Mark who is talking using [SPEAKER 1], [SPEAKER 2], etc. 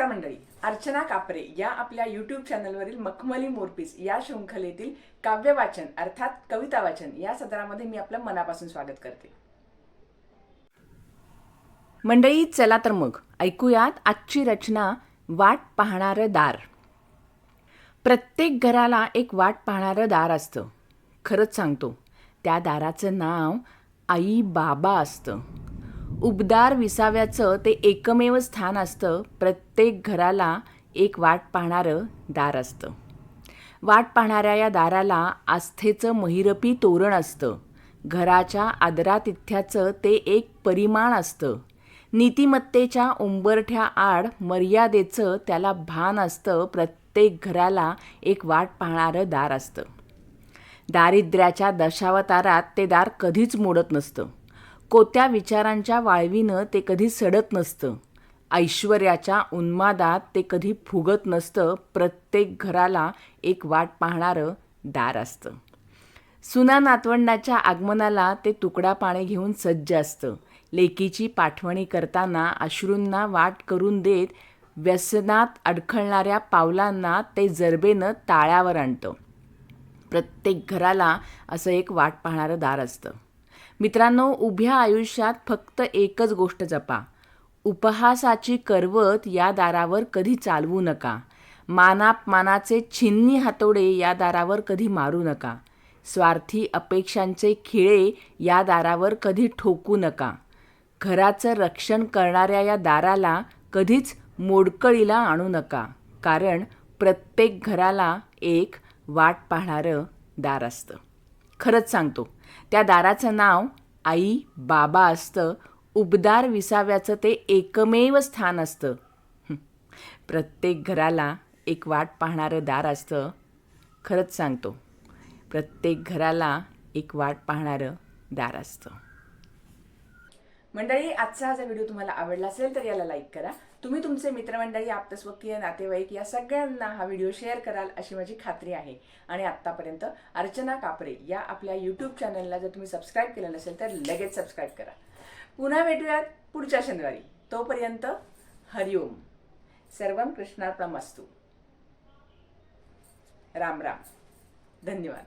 [SPEAKER 1] अर्चना कापरे या आपल्या यूट्यूब चॅनलवरील मखमली मोरपीस या शृंखलेतील काव्य वाचन अर्थात कविता वाचन या सदरामध्ये मी आपलं मनापासून स्वागत करते. मंडळी चला तर मग ऐकूयात आजची रचना वाट पाहणारं दार. प्रत्येक घराला एक वाट पाहणारं दार असतं. खरंच सांगतो त्या दाराचं नाव आई बाबा असतं. उबदार विसाव्याचं ते एकमेव स्थान असतं. प्रत्येक घराला एक वाट पाहणारं दार असतं. वाट पाहणाऱ्या या दाराला आस्थेचं महिरपी तोरण असतं. घराच्या आदरातिथ्याचं ते एक परिमाण असतं. नीतिमत्तेच्या उंबरठ्या आड मर्यादेचं त्याला भान असतं. प्रत्येक घराला एक वाट पाहणारं दार असतं. दारिद्र्याच्या दशावतारात ते दार कधीच मोडत नसतं. कोत्या विचारांच्या वाळवीनं ते कधी सडत नसतं. ऐश्वर्याच्या उन्मादात ते कधी फुगत नसतं. प्रत्येक घराला एक वाट पाहणारं दार असतं. सुना नातवंडाच्या आगमनाला ते तुकडा पाणी घेऊन सज्ज असतं. लेकीची पाठवणी करताना अश्रूंना वाट करून देत व्यसनात अडखळणाऱ्या पावलांना ते जरबेनं ताळ्यावर आणतं. प्रत्येक घराला असं एक वाट पाहणारं दार असतं. मित्रांनो उभ्या आयुष्यात फक्त एकच गोष्ट जपा. उपहासाची करवत या दारावर कधी चालवू नका. मानापमानाचे छिन्नी हातोडे या दारावर कधी मारू नका. स्वार्थी अपेक्षांचे खिळे या दारावर कधी ठोकू नका. घराचं रक्षण करणाऱ्या या दाराला कधीच मोडकळीला आणू नका कारण प्रत्येक घराला एक वाट पाहणारं दार असतं. खरंच सांगतो. त्या दाराचं नाव आई बाबा असतं. उबदार विसाव्याचं ते एकमेव स्थान असतं. प्रत्येक घराला एक वाट पाहणारं दार असतं. खरंच सांगतो. प्रत्येक घराला एक वाट पाहणारं दार असतं. मंडळी आजचा हा जर व्हिडिओ तुम्हाला आवडला असेल तर याला लाईक करा. तुम्ही तुमचे मित्रमंडळी आप्तस्वकीय नातेवाईक या सगळ्यांना हा व्हिडिओ शेअर कराल अशी माझी खात्री आहे. आणि आत्तापर्यंत अर्चना कापरे या आपल्या यूट्यूब चॅनलला जर तुम्ही सबस्क्राईब केलं नसेल तर लगेच सबस्क्राईब करा. पुन्हा भेटूयात पुढच्या शनिवारी. तोपर्यंत हरिओम सर्वम कृष्णार्पणमस्तू. राम राम. धन्यवाद.